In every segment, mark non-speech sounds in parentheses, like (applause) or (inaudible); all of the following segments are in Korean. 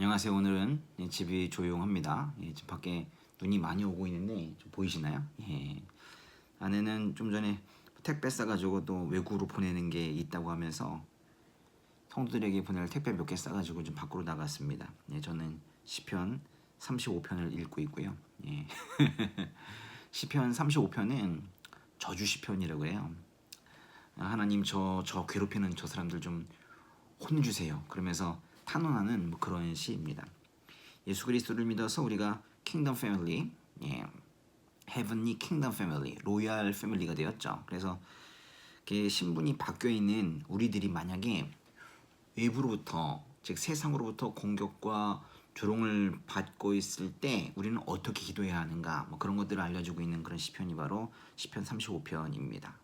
안녕하세요. 오늘은 예, 집이 조용합니다. 예, 지금 밖에 눈이 많이 오고 있는데 좀 보이시나요? 예. 아내는 좀 전에 택배 싸가지고 또 외국으로 보내는 게 있다고 하면서 성도들에게 보낼 택배 몇 개 싸가지고 좀 밖으로 나갔습니다. 예, 저는 시편 35편을 읽고 있고요. 예. (laughs) 시편 35편은 저주 시편이라고 해요. 아, 하나님 저저 괴롭히는 저 사람들 좀 혼주세요. 그러면서 탄원하는 뭐 그런 시입니다. 예수 그리스도를 믿어서 우리가 킹덤 패밀리, 예, 헤븐리 킹덤 패밀리, 로얄 패밀리가 되었죠. 그래서 신분이 바뀌어 있는 우리들이 만약에 외부로부터 즉 세상으로부터 공격과 조롱을 받고 있을 때 우리는 어떻게 기도해야 하는가 뭐 그런 것들을 알려주고 있는 그런 시편이 바로 시편 35편입니다.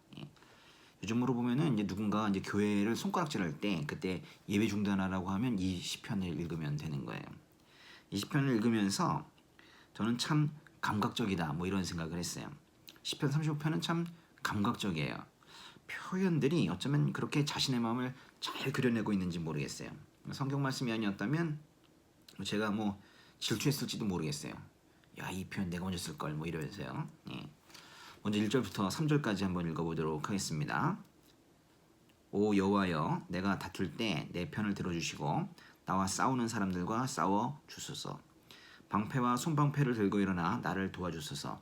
예. 요즘으로 보면은 이제 누군가 이제 교회를 손가락질할 때 그때 예배 중단하라고 하면 이 시편을 읽으면 되는 거예요. 이 시편을 읽으면서 저는 참 감각적이다 뭐 이런 생각을 했어요. 시편 35편은 참 감각적이에요. 표현들이 어쩌면 그렇게 자신의 마음을 잘 그려내고 있는지 모르겠어요. 성경 말씀이 아니었다면 제가 뭐 질투했을지도 모르겠어요. 야 이 표현 내가 먼저 쓸 걸 뭐 이러면서요. 예. 먼저 1절부터 3절까지 한번 읽어보도록 하겠습니다. 오 여호와여 내가 다툴 때 내 편을 들어주시고 나와 싸우는 사람들과 싸워 주소서 방패와 손방패를 들고 일어나 나를 도와주소서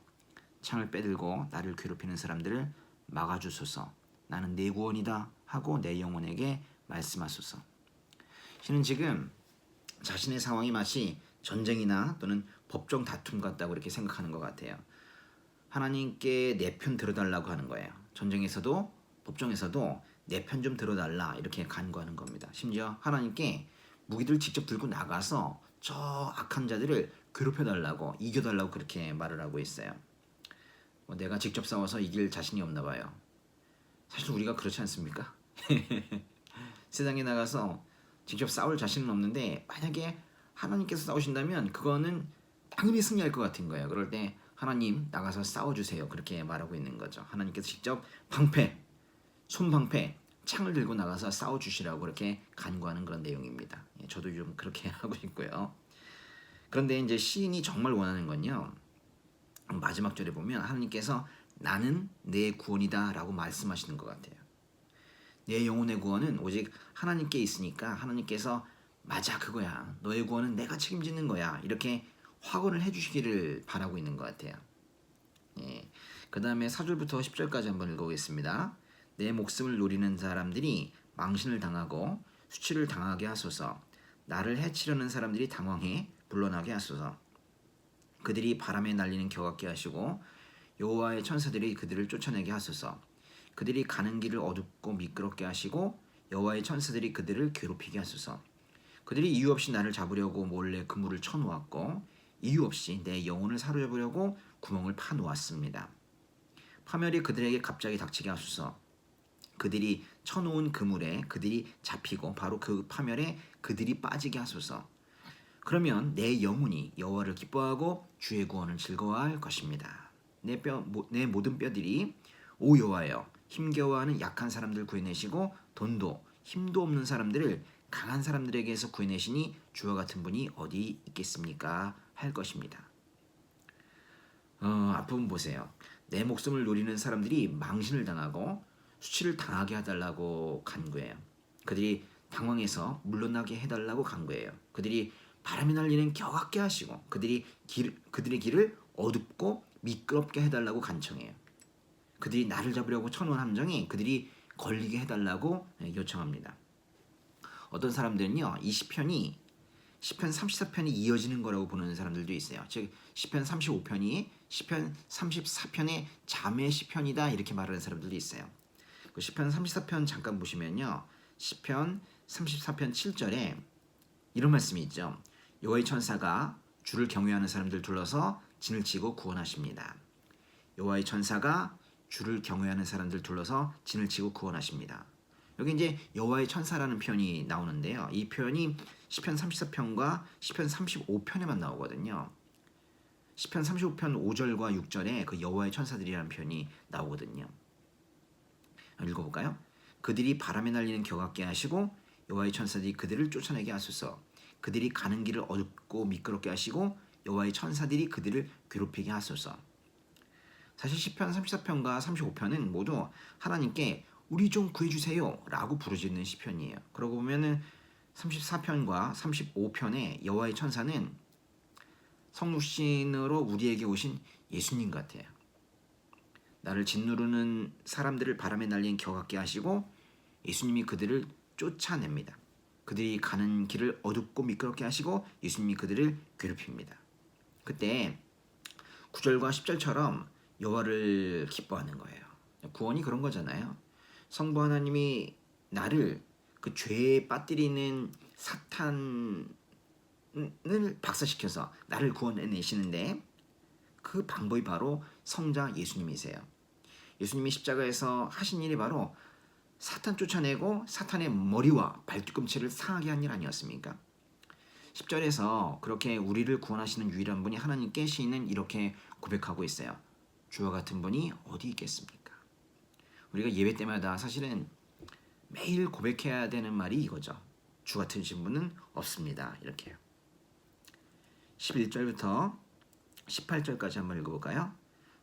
창을 빼들고 나를 괴롭히는 사람들을 막아주소서 나는 내 구원이다 하고 내 영혼에게 말씀하소서 신은 지금 자신의 상황이 마치 전쟁이나 또는 법정 다툼 같다고 이렇게 생각하는 것 같아요. 하나님께 내 편 들어달라고 하는 거예요. 전쟁에서도 법정에서도 내 편 좀 들어달라 이렇게 간구하는 겁니다. 심지어 하나님께 무기들 직접 들고 나가서 저 악한 자들을 괴롭혀달라고 이겨달라고 그렇게 말을 하고 있어요. 뭐 내가 직접 싸워서 이길 자신이 없나 봐요. 사실 우리가 그렇지 않습니까? (laughs) 세상에 나가서 직접 싸울 자신은 없는데 만약에 하나님께서 싸우신다면 그거는 당연히 승리할 것 같은 거예요. 그럴 때 하나님 나가서 싸워주세요. 그렇게 말하고 있는 거죠. 하나님께서 직접 방패, 손방패, 창을 들고 나가서 싸워주시라고 그렇게 간구하는 그런 내용입니다. 예, 저도 좀 그렇게 (laughs) 하고 있고요. 그런데 이제 시인이 정말 원하는 건요. 마지막 절에 보면 하나님께서 나는 내 구원이다 라고 말씀하시는 것 같아요. 내 영혼의 구원은 오직 하나님께 있으니까 하나님께서 맞아 그거야. 너의 구원은 내가 책임지는 거야. 이렇게 확언을 해주시기를 바라고 있는 것 같아요. 예. 그 다음에 4절부터 10절까지 한번 읽어보겠습니다. 내 목숨을 노리는 사람들이 망신을 당하고 수치를 당하게 하소서. 나를 해치려는 사람들이 당황해 물러나게 하소서. 그들이 바람에 날리는 겨 같게 하시고 여호와의 천사들이 그들을 쫓아내게 하소서. 그들이 가는 길을 어둡고 미끄럽게 하시고 여호와의 천사들이 그들을 괴롭히게 하소서. 그들이 이유 없이 나를 잡으려고 몰래 그물을 쳐놓았고 이유 없이 내 영혼을 사로잡으려고 구멍을 파놓았습니다. 파멸이 그들에게 갑자기 닥치게 하소서. 그들이 쳐놓은 그물에 그들이 잡히고 바로 그 파멸에 그들이 빠지게 하소서. 그러면 내 영혼이 여호와를 기뻐하고 주의 구원을 즐거워할 것입니다. 내 뼈, 내 모든 뼈들이 오 여호와여 힘겨워하는 약한 사람들 구해내시고 돈도 힘도 없는 사람들을 강한 사람들에게서 구해내시니 주와 같은 분이 어디 있겠습니까? 할 것입니다. 어, 앞부분 보세요. 내 목숨을 노리는 사람들이 망신을 당하고 수치를 당하게 해달라고 간구해요. 그들이 당황해서 물러나게 해달라고 간구해요. 그들이 바람이 날리는 겨같게 하시고 그들이 길, 그들의 길을 어둡고 미끄럽게 해달라고 간청해요. 그들이 나를 잡으려고 쳐놓은 함정이 그들이 걸리게 해달라고 요청합니다. 어떤 사람들은요, 이 시편이 시편 34편이 이어지는 거라고 보는 사람들도 있어요. 즉 시편 35편이 시편 34편의 자매 시편이다 이렇게 말하는 사람들도 있어요. 그 시편 34편 잠깐 보시면요. 시편 34편 7절에 이런 말씀이 있죠. 여호와의 천사가 주를 경외하는 사람들 둘러서 진을 치고 구원하십니다. 여호와의 천사가 주를 경외하는 사람들 둘러서 진을 치고 구원하십니다. 여기 이제 여호와의 천사라는 표현이 나오는데요. 이 표현이 시편 34편과 시편 35편에만 나오거든요. 시편 35편 5절과 6절에 그 여호와의 천사들이라는 표현이 나오거든요. 읽어볼까요? 그들이 바람에 날리는 겨 같게 하시고 여호와의 천사들이 그들을 쫓아내게 하소서. 그들이 가는 길을 어둡고 미끄럽게 하시고 여호와의 천사들이 그들을 괴롭히게 하소서. 사실 시편 34편과 35편은 모두 하나님께 우리 좀 구해주세요 라고 부르짖는 시편이에요. 그러고 보면은 34편과 35편의 여호와의 천사는 성육신으로 우리에게 오신 예수님 같아요. 나를 짓누르는 사람들을 바람에 날린 겨 같게 하시고 예수님이 그들을 쫓아냅니다. 그들이 가는 길을 어둡고 미끄럽게 하시고 예수님이 그들을 괴롭힙니다. 그때 9절과 10절처럼 여호와를 기뻐하는 거예요. 구원이 그런 거잖아요. 성부 하나님이 나를 그 죄에 빠뜨리는 사탄을 박사시켜서 나를 구원해내시는데 그 방법이 바로 성자 예수님이세요. 예수님이 십자가에서 하신 일이 바로 사탄 쫓아내고 사탄의 머리와 발뒤꿈치를 상하게 한 일 아니었습니까? 10절에서 그렇게 우리를 구원하시는 유일한 분이 하나님께 시인은 이렇게 고백하고 있어요. 주와 같은 분이 어디 있겠습니까? 우리가 예배 때마다 사실은 매일 고백해야 되는 말이 이거죠. 주 같은 분은 없습니다. 이렇게요. 11절부터 18절까지 한번 읽어볼까요?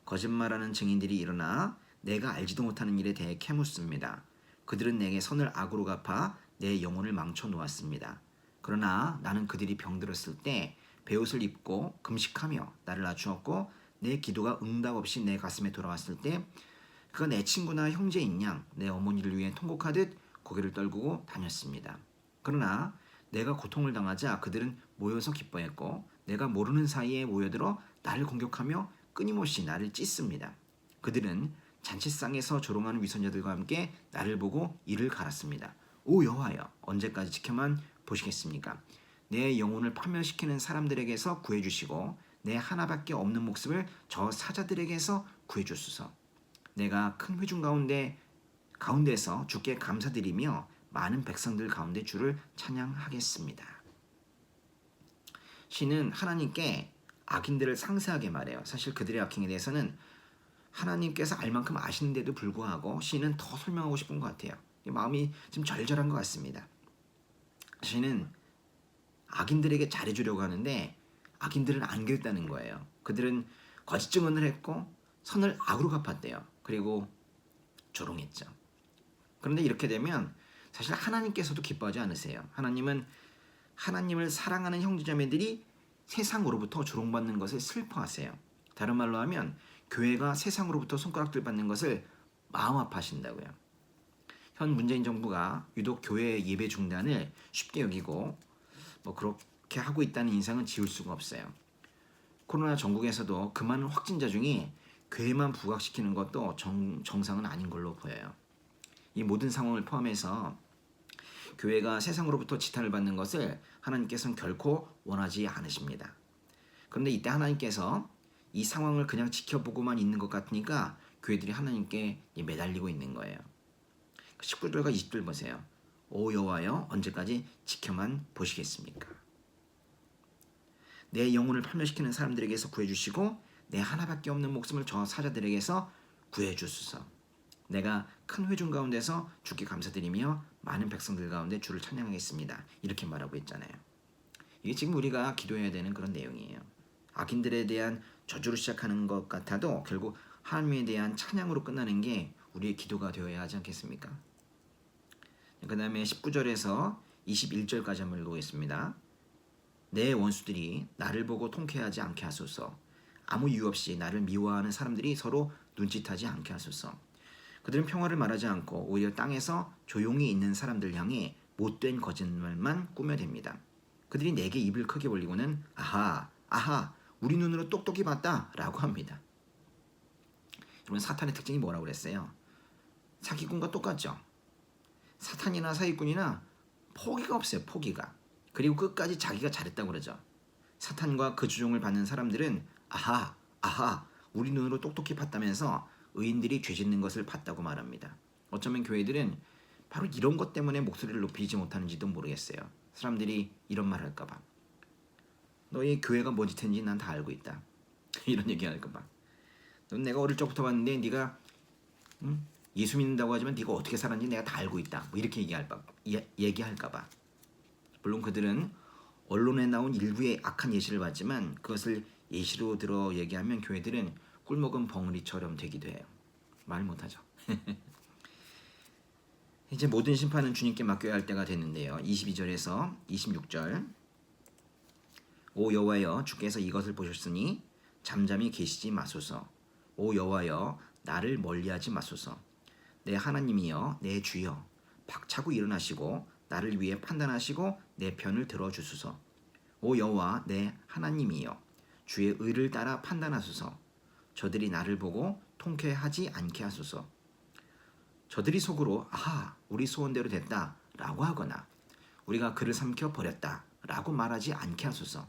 거짓말하는 증인들이 일어나 내가 알지도 못하는 일에 대해 캐묻습니다. 그들은 내게 선을 악으로 갚아 내 영혼을 망쳐 놓았습니다. 그러나 나는 그들이 병들었을 때 베옷을 입고 금식하며 나를 낮추었고 내 기도가 응답 없이 내 가슴에 돌아왔을 때 그가 내 친구나 형제인 양 내 어머니를 위해 통곡하듯 고개를 떨구고 다녔습니다. 그러나 내가 고통을 당하자 그들은 모여서 기뻐했고 내가 모르는 사이에 모여들어 나를 공격하며 끊임없이 나를 찢습니다. 그들은 잔치상에서 조롱하는 위선자들과 함께 나를 보고 이를 갈았습니다. 오 여호와여 언제까지 지켜만 보시겠습니까? 내 영혼을 파멸시키는 사람들에게서 구해주시고 내 하나밖에 없는 목숨을 저 사자들에게서 구해주소서. 내가 큰 회중 가운데 가운데서 주께 감사드리며 많은 백성들 가운데 주를 찬양하겠습니다. 시는 하나님께 악인들을 상세하게 말해요. 사실 그들의 악행에 대해서는 하나님께서 알 만큼 아시는데도 불구하고 시는 더 설명하고 싶은 것 같아요. 마음이 좀 절절한 것 같습니다. 시는 악인들에게 잘해주려고 하는데 악인들은 안 그랬다는 거예요. 그들은 거짓 증언을 했고 선을 악으로 갚았대요. 그리고 조롱했죠. 그런데 이렇게 되면 사실 하나님께서도 기뻐하지 않으세요. 하나님은 하나님을 사랑하는 형제자매들이 세상으로부터 조롱받는 것을 슬퍼하세요. 다른 말로 하면 교회가 세상으로부터 손가락질 받는 것을 마음 아파하신다고요. 현 문재인 정부가 유독 교회 예배 중단을 쉽게 여기고 뭐 그렇게 하고 있다는 인상은 지울 수가 없어요. 코로나 전국에서도 그 많은 확진자 중에 교회만 부각시키는 것도 정, 정상은 아닌 걸로 보여요. 이 모든 상황을 포함해서 교회가 세상으로부터 지탄을 받는 것을 하나님께서는 결코 원하지 않으십니다. 그런데 이때 하나님께서 이 상황을 그냥 지켜보고만 있는 것 같으니까 교회들이 하나님께 매달리고 있는 거예요. 19절과 20절 보세요. 오 여호와여 언제까지 지켜만 보시겠습니까? 내 영혼을 파멸시키는 사람들에게서 구해주시고 내 하나밖에 없는 목숨을 저 사자들에게서 구해주소서. 내가 큰 회중 가운데서 주께 감사드리며 많은 백성들 가운데 주를 찬양하겠습니다. 이렇게 말하고 있잖아요. 이게 지금 우리가 기도해야 되는 그런 내용이에요. 악인들에 대한 저주로 시작하는 것 같아도 결국 하나님에 대한 찬양으로 끝나는 게 우리의 기도가 되어야 하지 않겠습니까? 그 다음에 19절에서 21절까지 한번 읽어보겠습니다. 내 원수들이 나를 보고 통쾌하지 않게 하소서. 아무 이유 없이 나를 미워하는 사람들이 서로 눈짓하지 않게 하소서. 그들은 평화를 말하지 않고 오히려 땅에서 조용히 있는 사람들 향해 못된 거짓말만 꾸며댑니다. 그들이 내게 입을 크게 벌리고는 아하, 아하, 우리 눈으로 똑똑히 봤다 라고 합니다. 여러분 사탄의 특징이 뭐라고 그랬어요? 사기꾼과 똑같죠. 사탄이나 사기꾼이나 포기가 없어요. 포기가. 그리고 끝까지 자기가 잘했다고 그러죠. 사탄과 그 주종을 받는 사람들은 아하, 아하, 우리 눈으로 똑똑히 봤다면서 의인들이 죄 짓는 것을 봤다고 말합니다. 어쩌면 교회들은 바로 이런 것 때문에 목소리를 높이지 못하는지도 모르겠어요. 사람들이 이런 말 할까봐. 너희 교회가 뭔 짓했는지 난 다 알고 있다. (laughs) 이런 얘기 할까봐. 넌 내가 어릴 적부터 봤는데 네가 응? 예수 믿는다고 하지만 네가 어떻게 살았는지 내가 다 알고 있다. 뭐 이렇게 얘기할까 얘기할까봐. 물론 그들은 언론에 나온 일부의 악한 예시를 봤지만 그것을 예시로 들어 얘기하면 교회들은 꿀먹은 벙어리처럼 되기도 해요. 말 못하죠. (laughs) 이제 모든 심판은 주님께 맡겨야 할 때가 됐는데요. 22절에서 26절 오 여호와여 주께서 이것을 보셨으니 잠잠히 계시지 마소서 오 여호와여 나를 멀리하지 마소서 내 하나님이여 내 주여 박차고 일어나시고 나를 위해 판단하시고 내 편을 들어주소서 오 여호와 내 하나님이여 주의 의를 따라 판단하소서. 저들이 나를 보고 통쾌하지 않게 하소서. 저들이 속으로 아하 우리 소원대로 됐다라고 하거나 우리가 그를 삼켜 버렸다라고 말하지 않게 하소서.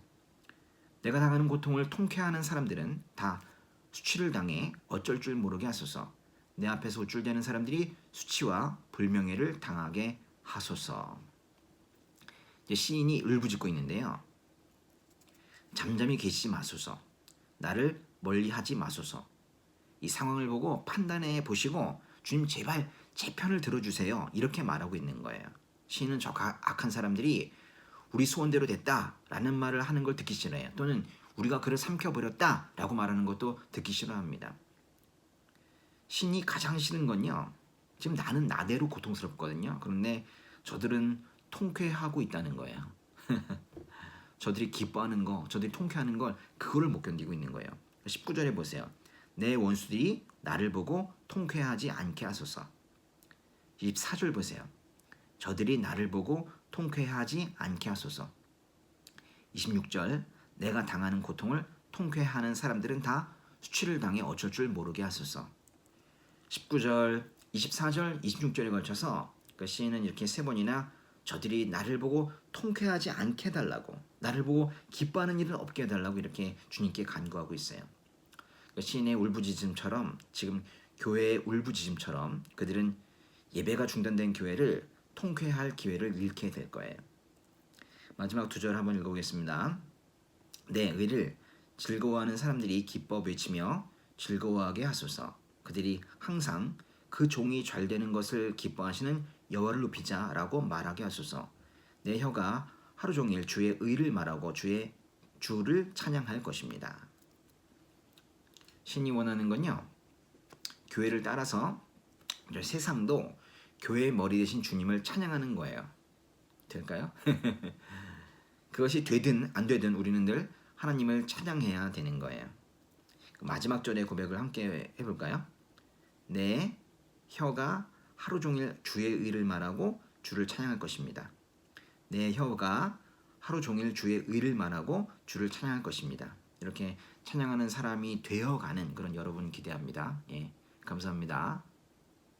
내가 당하는 고통을 통쾌하는 사람들은 다 수치를 당해 어쩔 줄 모르게 하소서. 내 앞에서 우쭐대는 사람들이 수치와 불명예를 당하게 하소서. 이제 시인이 울부짖고 있는데요 잠잠히 계시지 마소서. 나를 멀리하지 마소서. 이 상황을 보고 판단해 보시고 주님 제발 제 편을 들어주세요. 이렇게 말하고 있는 거예요. 시인은 저 가- 악한 사람들이 우리 소원대로 됐다라는 말을 하는 걸 듣기 싫어해요. 또는 우리가 그를 삼켜버렸다라고 말하는 것도 듣기 싫어합니다. 신이 가장 싫은 건요 지금 나는 나대로 고통스럽거든요. 그런데 저들은 통쾌하고 있다는 거예요 (laughs) 저들이 기뻐하는 거, 저들이 통쾌하는 걸 그거를 못 견디고 있는 거예요. 19절에 보세요. 내 원수들이 나를 보고 통쾌하지 않게 하소서. 24절 보세요. 저들이 나를 보고 통쾌하지 않게 하소서. 26절 내가 당하는 고통을 통쾌하는 사람들은 다 수치를 당해 어쩔 줄 모르게 하소서. 19절, 24절, 26절에 걸쳐서 그 시인은 이렇게 세 번이나 저들이 나를 보고 통쾌하지 않게 해달라고 나를 보고 기뻐하는 일은 없게 해달라고 이렇게 주님께 간구하고 있어요. 그 시인의 울부짖음처럼 지금 교회의 울부짖음처럼 그들은 예배가 중단된 교회를 통쾌할 기회를 잃게 될 거예요. 마지막 두 절 한번 읽어보겠습니다. 내 의를 즐거워하는 사람들이 기뻐 외치며 즐거워하게 하소서. 그들이 항상 그 종이 잘 되는 것을 기뻐하시는 여호와를 높이자라고 말하게 하소서. 내 혀가 하루 종일 주의 의를 말하고 주의 주를 찬양할 것입니다. 신이 원하는 건요. 교회를 따라서 세상도 교회의 머리 대신 주님을 찬양하는 거예요. 될까요? (laughs) 그것이 되든 안 되든 우리는 늘 하나님을 찬양해야 되는 거예요. 그 마지막 절의 고백을 함께 해볼까요? 내 혀가 하루 종일 주의 의를 말하고 주를 찬양할 것입니다. 내 혀가 하루 종일 주의 의를 말하고 주를 찬양할 것입니다. 이렇게 찬양하는 사람이 되어가는 그런 여러분 기대합니다. 예, 감사합니다.